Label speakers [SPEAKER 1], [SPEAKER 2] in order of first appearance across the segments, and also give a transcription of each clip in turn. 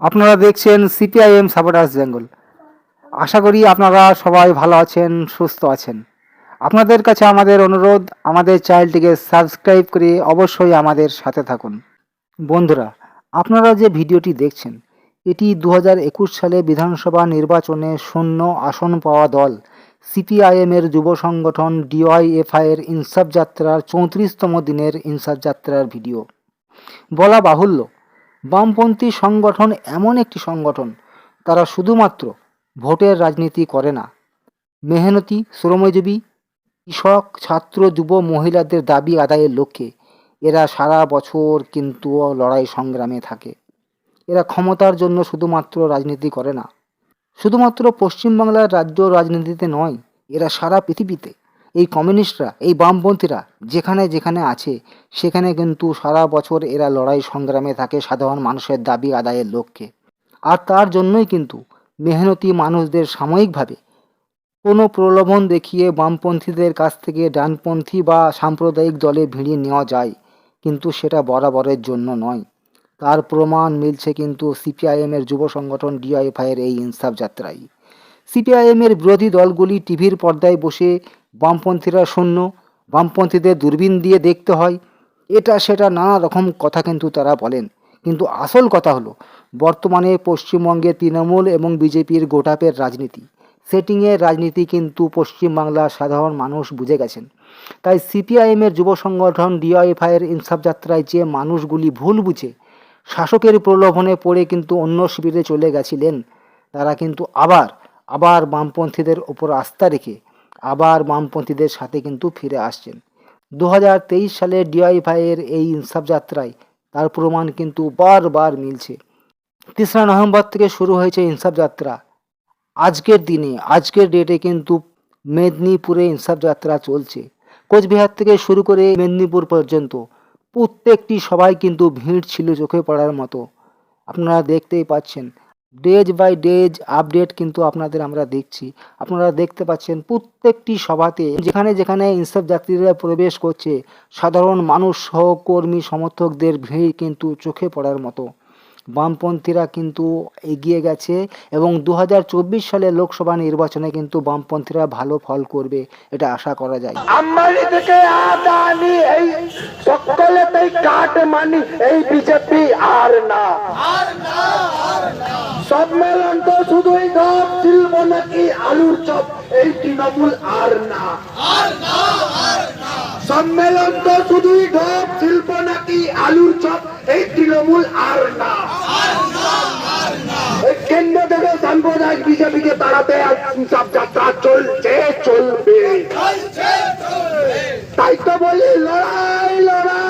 [SPEAKER 1] আপনারা দেখছেন CPIM supporters Bengal আশা করি আপনারা সবাই ভালো আছেন, সুস্থ আছেন। আপনাদের কাছে আমাদের অনুরোধ, আমাদের চ্যানেলটিকে সাবস্ক্রাইব করে অবশ্যই আমাদের সাথে থাকুন। বন্ধুরা, আপনারা যে ভিডিওটি দেখছেন, এটি দু সালে বিধানসভা নির্বাচনে শূন্য আসন পাওয়া দল সিপিআইএমের যুব সংগঠন ডিওয়াইএফআইয়ের ইনসাফ যাত্রার চৌত্রিশতম দিনের ইনসাফ যাত্রার ভিডিও। বলা বাহুল্য বামপন্থী সংগঠন এমন একটি সংগঠন, তারা শুধুমাত্র ভোটের রাজনীতি করে না। মেহনতি, শ্রমজীবী, কৃষক, ছাত্র, যুব, মহিলাদের দাবি আদায়ের লক্ষ্যে এরা সারা বছর কিন্তু লড়াই সংগ্রামে থাকে। এরা ক্ষমতার জন্য শুধুমাত্র রাজনীতি করে না। শুধুমাত্র পশ্চিমবাংলার রাজ্য রাজনীতিতে নয়, এরা সারা পৃথিবীতে এই কমিউনিস্টরা, এই বামপন্থীরা যেখানে যেখানে আছে, সেখানে কিন্তু সারা বছর এরা লড়াই সংগ্রামে থাকে সাধারণ মানুষের দাবি আদায়ের লক্ষ্যে। আর তার জন্যই কিন্তু মেহনতি মানুষদের সাময়িকভাবে কোনো প্রলোভন দেখিয়ে বামপন্থীদের কাছ থেকে ডানপন্থী বা সাম্প্রদায়িক দলে ভিড়িয়ে নেওয়া যায়, কিন্তু সেটা বরাবরের জন্য নয়। তার প্রমাণ মিলছে কিন্তু সিপিআইএমের যুব সংগঠন ডিআইএফআইয়ের এই ইনসাফ যাত্রায়। সিপিআইএমের বিরোধী দলগুলি টিভির পর্দায় বসে বামপন্থীরা শূন্য, বামপন্থীদের দূরবীন দিয়ে দেখতে হয়। এটা সেটা নানা রকম কথা কিন্তু তারা বলেন। কিন্তু আসল কথা হলো, বর্তমানে পশ্চিমবঙ্গে তৃণমূল এবং বিজেপির গোটাপের রাজনীতি। সেটিংয়ের রাজনীতি কিন্তু পশ্চিমবাংলার সাধারণ মানুষ বুঝে গেছেন। তাই সিপিআইএমের যুব সংগঠন ডিআইএফআইয়ের ইনসাফ যাত্রায় যে মানুষগুলি ভুল বুঝে, শাসকের প্রলোভনে পড়ে কিন্তু অন্য শিবিরে চলে গেছিলেন। তারা কিন্তু আবার আবার বামপন্থীদের ওপর আস্থা রেখে আবার বামপন্থীদের সাথে কিন্তু ফিরে আসছেন। দু হাজার তেইশ সালে ডিআইফাইয়ের এই ইনসাফ যাত্রায় তার প্রমাণ কিন্তু বারবার মিলছে। তেসরা নভেম্বর থেকে শুরু হয়েছে ইনসাফ যাত্রা। আজকের দিনে, আজকের ডেটে কিন্তু মেদিনীপুরে ইনসাফ যাত্রা চলছে। কোচবিহার থেকে শুরু করে মেদিনীপুর পর্যন্ত প্রত্যেকটি সবাই কিন্তু ভিড় ছিল চোখে পড়ার মতো। আপনারা দেখতেই পাচ্ছেন ডেজ বাই ডেজ আপডেট কিন্তু আপনাদের আমরা দেখছি। আপনারা দেখতে পাচ্ছেন প্রত্যেকটি সভাতে যেখানে যেখানে ইনসাফ যাত্রীরা প্রবেশ করছে, সাধারণ মানুষ সহকর্মী সমর্থকদের ভিড় কিন্তু চোখে পড়ার মতো। বামপন্থীরা কিন্তু এগিয়ে গেছে এবং দু হাজার চব্বিশ সালে লোকসভা নির্বাচনে কিন্তু বামপন্থীরা ভালো ফল করবে, এটা আশা করা যায়।
[SPEAKER 2] আর না। তো শুধুই গপ শিল্প নাকি আলুর চপ? এই তৃণমূল আর না। সম্মেলন তো শুধুই ঢপ শিল্প নাকি আলুর চপ? এই তৃণমূল আর না। কেন্দ্র থেকে সাম্প্রদায়িক বিজেপিকে তাড়াতে সব যাত্রা চলছে চলবে। তাই তো বলি লড়াই লড়াই।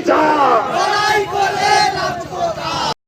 [SPEAKER 2] লড়াই করে বেঁচি যা